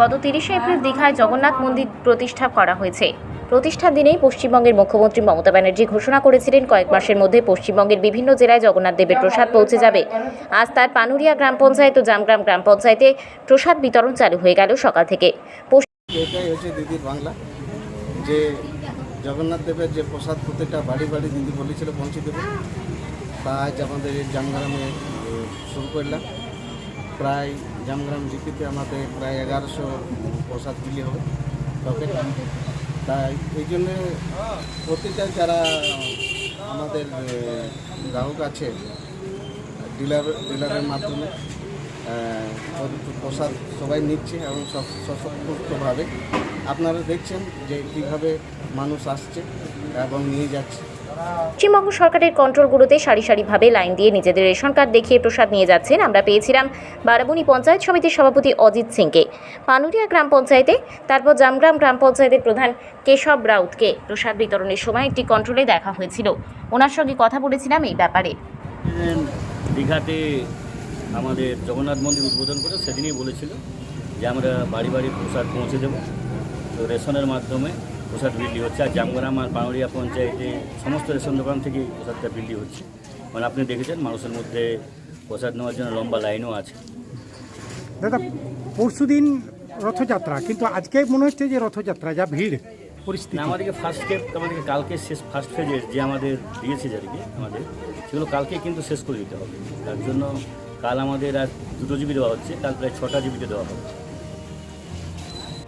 গত তিরিশে এপ্রিল দীঘায় জগন্নাথ মন্দির প্রতিষ্ঠা করা হয়েছে। প্রতিষ্ঠার দিনেই পশ্চিমবঙ্গের মুখ্যমন্ত্রী মমতা ব্যানার্জি ঘোষণা করেছিলেন, কয়েক মাসের মধ্যে পশ্চিমবঙ্গের বিভিন্ন জেলায় জগন্নাথ দেবের প্রসাদ পৌঁছে যাবে। আজ তার পানুরিয়া গ্রাম পঞ্চায়েত ও জামগ্রাম গ্রাম পঞ্চায়েতে প্রসাদ বিতরণ চালু হয়ে গেল সকাল থেকে। যে জগন্নাথ দেবের যে প্রসাদ প্রত্যেকটা বাড়ি বাড়ি দিদি বলেছিল পৌঁছে দেবে। তা আজ আমাদের জামগ্রামে শুরু করলাম। প্রায় জামগ্রাম জিপিতে আমাদের প্রায় এগারোশো প্রসাদ বিলি হবে প্যাকেট তাই এই জন্যে প্রতিটা যারা আমাদের গ্রাহক আছে, ডিলার, ডিলারের মাধ্যমে প্রসাদ সবাই নিচ্ছে এবং সশক্তভাবে। আপনারা দেখছেন যে কীভাবে মানুষ আসছে এবং নিয়ে যাচ্ছে। পশ্চিমবঙ্গ সরকারের কন্ট্রোলগুলোতে সারি সারিভাবে লাইন দিয়ে নিজেদের রেশন কার্ড দেখিয়ে প্রসাদ নিয়ে যাচ্ছেন আমরা পেয়েছিলাম বারাবণী পঞ্চায়েত সমিতির সভাপতি অজিত সিংকে। পানুরিয়া গ্রাম পঞ্চায়েতে, তারপর জামগ্রাম গ্রাম পঞ্চায়েতের প্রধান কেশব রাউতকে প্রসাদ বিতরণের সময় একটি কন্ট্রোলে দেখা হয়েছিল। ওনার সঙ্গে কথা বলেছিলাম এই ব্যাপারে। দীঘাতে আমাদের জগন্নাথ মন্দির উদ্বোধন করে সেদিনই বলেছিল যে আমরা বাড়ি বাড়ি প্রসাদ পৌঁছে দেবো। তো রেশনের মাধ্যমে প্রসাদ বিলি হচ্ছে আর জামগ্রাম আর পানুরিয়া পঞ্চায়েতে সমস্ত রেশন দোকান থেকে প্রসাদটা বিলি হচ্ছে। মানে আপনি দেখেছেন মানুষের মধ্যে প্রসাদ নেওয়ার জন্য লম্বা লাইনও আছে। দাদা পরশুদিন রথযাত্রা কিন্তু আজকে মনে হচ্ছে যে রথযাত্রা যা ভিড় পরিস্থিতি। আমাদেরকে ফার্স্ট স্টেপ আমাদেরকে কালকে শেষ ফার্স্ট ফেজের যে আমাদের দিয়েছে যাদেরকে আমাদের সেগুলো কালকে কিন্তু শেষ করে দিতে হবে। তার জন্য কাল আমাদের আর দুটো জিবি দেওয়া হচ্ছে কাল প্রায় ছটা জিবিতে দেওয়া হবে।